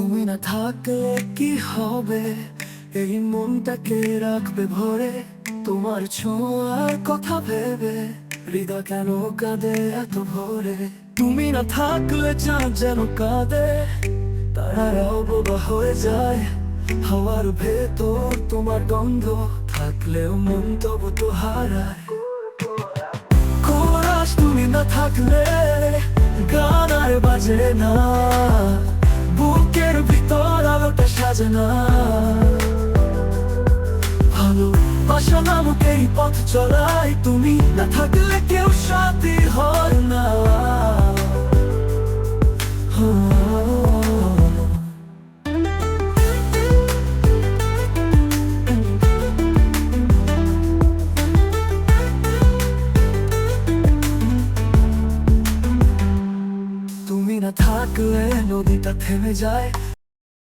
না থাকলে কি হবে? এই মনটাকে রাখবে ভরে। তোমার ছোঁয়ার কথা ভেবে হৃদয় কেন কাঁদে এত ভরে? তুমি না থাকলে চাঁদ যেন কাঁদে তারাও বোবা হয়ে যায়। হাওয়ার ভেতর তোমার গন্ধ, থাকলেও মন তবু তো হারায়। কোরাস তুমি না থাকলে গান আর বাজে না। সাজে না। ভালো বাসা নামক এই পথ চলাই তুমি না থাকলে কেউ সাথী হয় না। তুমি না থাকলে নদীটা থেমে যায়